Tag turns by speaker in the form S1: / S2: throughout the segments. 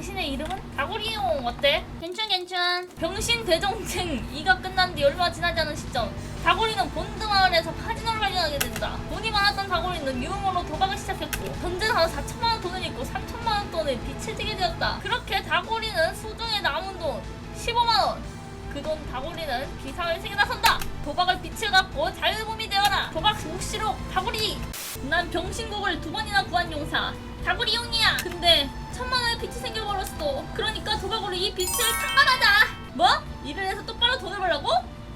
S1: 대신에 이름은? 다구리용 어때? 괜찮 괜찮 병신 대정쟁 2가 끝난 뒤 얼마 지나지 않은 시점. 다구리는 본드 마을에서 카지노를 발견하게 된다. 돈이 많았던 다구리는 유흥으로 도박을 시작했고 단 4천만원 돈을 잃고 3천만원 돈을 빚을 지게 되었다. 그렇게 다구리는 수중에 남은 돈 15만원 그 돈 다구리는 비상을 세계 나선다. 도박을 빛을 갖고 자유범이 되어라. 도박 묵시록 다구리. 난 병신곡을 두 번이나 구한 용사. 다구리용이야. 근데 천만 원의 빚이 생겨버렸어. 그러니까 도박으로 이 빚을 탕감하자. 뭐? 일을 해서 똑바로 돈을 벌라고?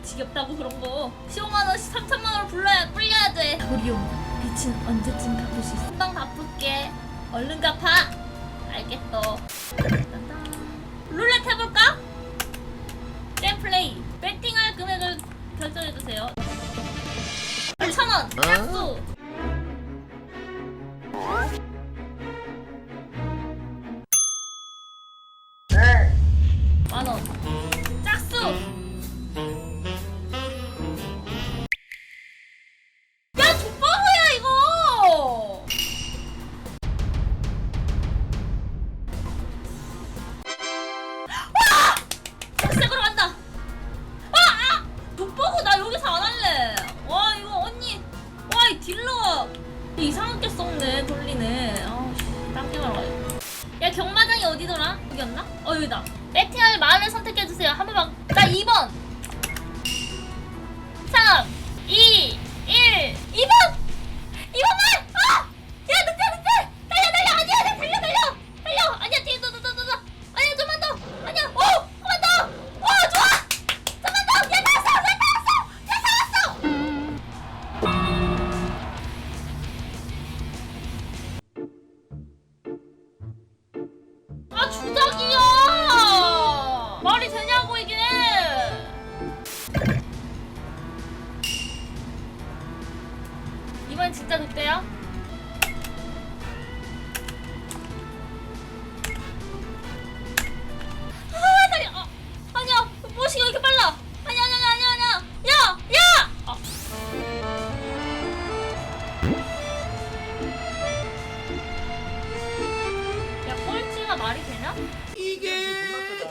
S1: 지겹다고 그런 거. 15만 원씩 3천만 원을 불러야 꿀려야 돼. 다구리용 빚은 언제쯤 갚을 수 있어? 금방 갚을게. 얼른 갚아. 알겠어. 룰렛 해볼까? 게임 플레이 배팅할 금액을 결정 해주세요. 8천원. 짝수 어디더라? 여기였나? 어 여기다 배팅할 마을을 선택해주세요 한 번만 나 2번 말이 되냐고 이게. 이번 진짜 늑대야? 아 말이 되냐?
S2: 이게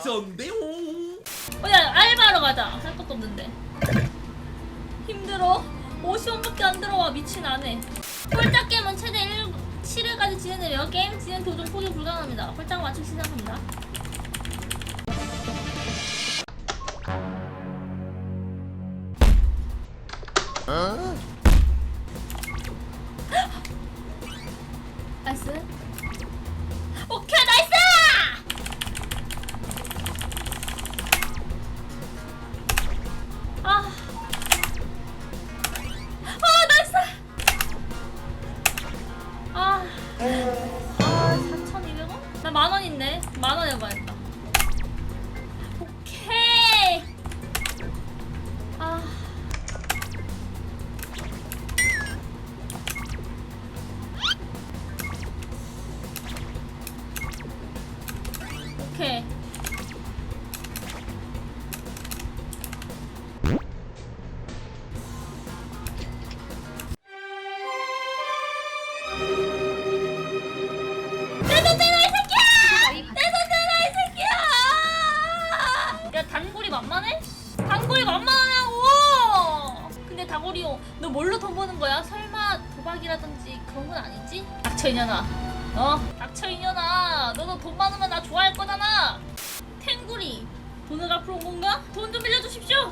S2: 전대용
S1: 어, 야, 알바하러 가자. 할 것도 없는데. 힘들어. 50원밖에 안 들어와. 미친 안에. 홀짝 게임은 최대 1, 7회까지 진행되며 게임 진행 도중 포기 불가능합니다. 홀짝 맞추기 시작합니다. 만원 있네. 만원 해봐야 만만해? 단골이 만만하냐고! 근데 다골이요, 너 뭘로 돈 버는 거야? 설마 도박이라든지 그런 건 아니지? 닥쳐 이년아. 어? 닥쳐 이년아. 너도 돈 많으면 나 좋아할 거잖아. 탱구리 돈을 갚으러 온 건가? 돈 좀 빌려주십시오.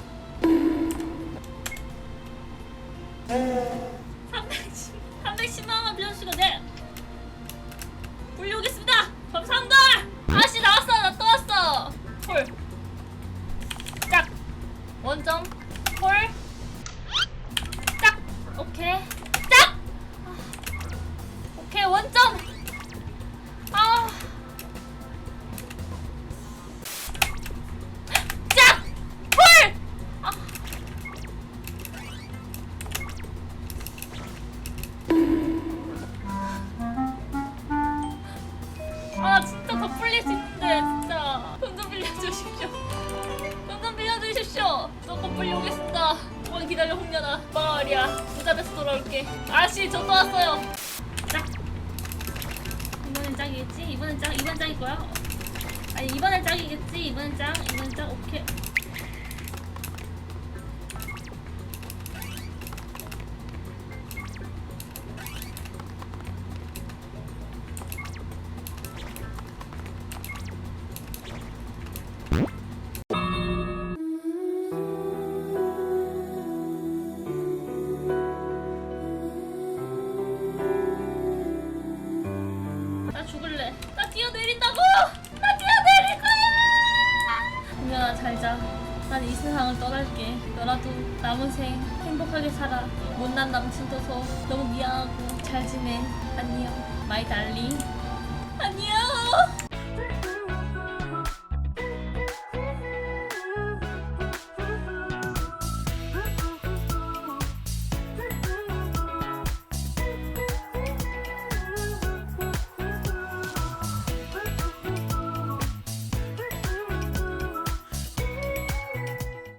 S1: 아 진짜 더 풀릴 수 있는데 진짜. 돈 좀 빌려주십시오. 돈 좀 빌려주십시오. 조금 불려오겠습니다. 조금 기다려 홍련아. 마을이야. 부자 돼서 돌아올게. 아씨 저 또 왔어요. 짝 이번엔 짝이겠지? 이번엔 짝 이번 짝일 거야? 아니 이번엔 짝이겠지? 이번엔 짝 이번엔 짝 오케이 난이 세상을 떠날게. 너라도 남은 생 행복하게 살아. 못난 남친 둬서 너무 미안하고 잘 지내. 안녕. 마이 달리.